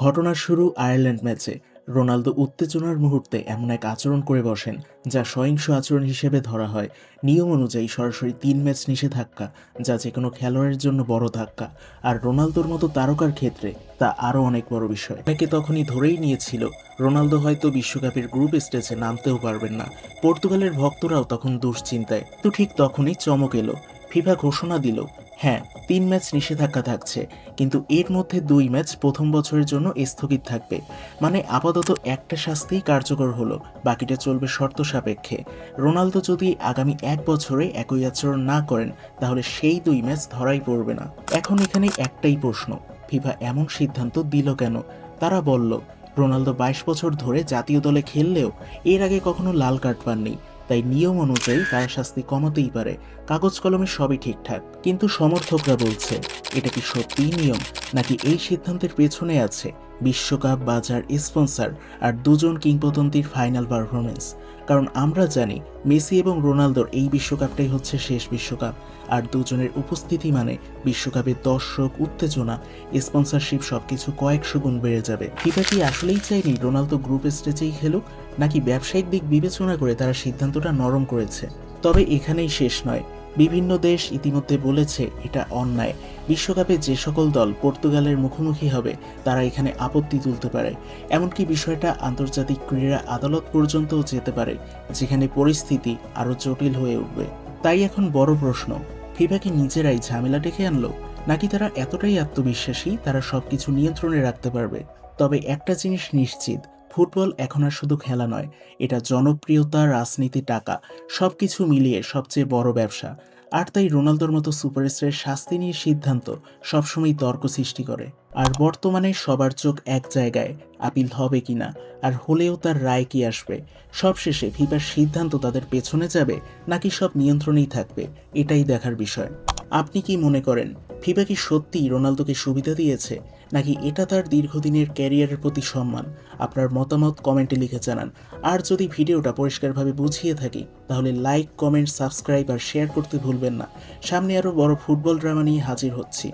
ঘটনার শুরু আয়ারল্যান্ড ম্যাচে। রোনালদো উত্তেজনার মুহূর্তে এমন এক আচরণ করে বসেন, যা সহিংস আচরণ হিসেবে ধরা হয়। নিয়ম অনুযায়ী সরাসরি তিন ম্যাচ নিষেধাজ্ঞা, যা যে কোনো খেলোয়াড়ের জন্য বড় ধাক্কা। আর রোনালদোর মতো তারকার ক্ষেত্রে তা আরও অনেক বড় বিষয়। অনেকে তখনই ধরেই নিয়েছিল, রোনালদো হয়তো বিশ্বকাপের গ্রুপ স্টেজে নামতেও পারবেন না। পর্তুগালের ভক্তরাও তখন দুশ্চিন্তায়। তো ঠিক তখনই চমক এলো। ফিফা ঘোষণা দিল হ্যাঁ তিন ম্যাচ নিষেধাজ্ঞা থাকছে, কিন্তু এর মধ্যে দুই ম্যাচ প্রথম বছরের জন্য স্থগিত থাকবে। মানে আপাতত একটা শাস্তিই কার্যকর হলো, বাকিটা চলবে শর্ত সাপেক্ষে। রোনালদো যদি আগামী এক বছরে একই আচরণ না করেন, তাহলে সেই দুই ম্যাচ ধরাই পড়বে না। এখন এখানে একটাই প্রশ্ন, ফিফা এমন সিদ্ধান্ত দিল কেন? তারা বলল, রোনালদো বাইশ বছর ধরে জাতীয় দলে খেললেও এর আগে কখনো লাল কার্ড পাননি। তাই নিয়ম অনুযায়ী তার শাস্তি কমাতেই পারে। কাগজ কলমে সবই ঠিকঠাক। কিন্তু সমর্থকরা বলছে, এটা কি সত্যিই নিয়ম? নাকি এই সিদ্ধান্তের পেছনে আছে? বিশ্বকাপ বাজার স্পন্সর আর দুজন কিংবদন্তির ফাইনাল পারফরমেন্স কারণ আমরা জানি, মেসি এবং রোনালদোর এই বিশ্বকাপটাই হচ্ছে শেষ বিশ্বকাপ। আর দুজনের উপস্থিতি মানে বিশ্বকাপের দর্শক, উত্তেজনা, স্পন্সরশিপ সবকিছু কয়েকশো গুণ বেড়ে যাবে। ফিফা কি আসলেই চাইনি রোনালদো গ্রুপ স্টেজেই খেলুক, নাকি ব্যবসায়িক দিক বিবেচনা করে তারা সিদ্ধান্তটা নরম করেছে? তবে এখানেই শেষ নয়। বিভিন্ন দেশ ইতিমধ্যে বলেছে এটা অন্যায়। বিশ্বকাপে যে সকল দল পর্তুগালের মুখোমুখি হবে, তারা এখানে আপত্তি তুলতে পারে। এমনকি বিষয়টা আন্তর্জাতিক ক্রীড়া আদালত পর্যন্তও যেতে পারে, যেখানে পরিস্থিতি আরও জটিল হয়ে উঠবে। তাই এখন বড় প্রশ্ন, ফিফা কি নিজেরাই ঝামেলা ডেকে আনলো? নাকি তারা এতটাই আত্মবিশ্বাসী তারা সবকিছু নিয়ন্ত্রণে রাখতে পারবে? তবে একটা জিনিস নিশ্চিত ফুটবল এখন আর শুধু খেলা নয়, এটা জনপ্রিয়তা, রাজনীতি, টাকা, সবকিছু মিলিয়ে সবচেয়ে বড় ব্যবসা। আর তাই রোনালদোর মতো সুপারস্টারের শাস্তি নিয়ে সিদ্ধান্ত সবসময় তর্ক সৃষ্টি করে। আর বর্তমানে সবার চোখ এক জায়গায়, আপিল হবে কিনা আর হলেও তার রায় কি আসবে, সবশেষে ফিফার সিদ্ধান্ত তাদের পেছনে যাবে, নাকি সব নিয়ন্ত্রণেই থাকবে, এটাই দেখার বিষয়। আপনি কি মনে করেন ফিফা কি সত্যিই রোনালদোকে সুবিধা দিয়েছে, নাকি এটা তার দীর্ঘদিনের ক্যারিয়ারের প্রতি সম্মান? আপনার মতামত কমেন্টে লিখে জানান। আর যদি ভিডিওটা পরিষ্কারভাবে বুঝিয়ে থাকি, তাহলে লাইক, কমেন্ট, সাবস্ক্রাইব আর শেয়ার করতে ভুলবেন না। সামনে আরও বড় ফুটবল ড্রামা নিয়ে হাজির হচ্ছি।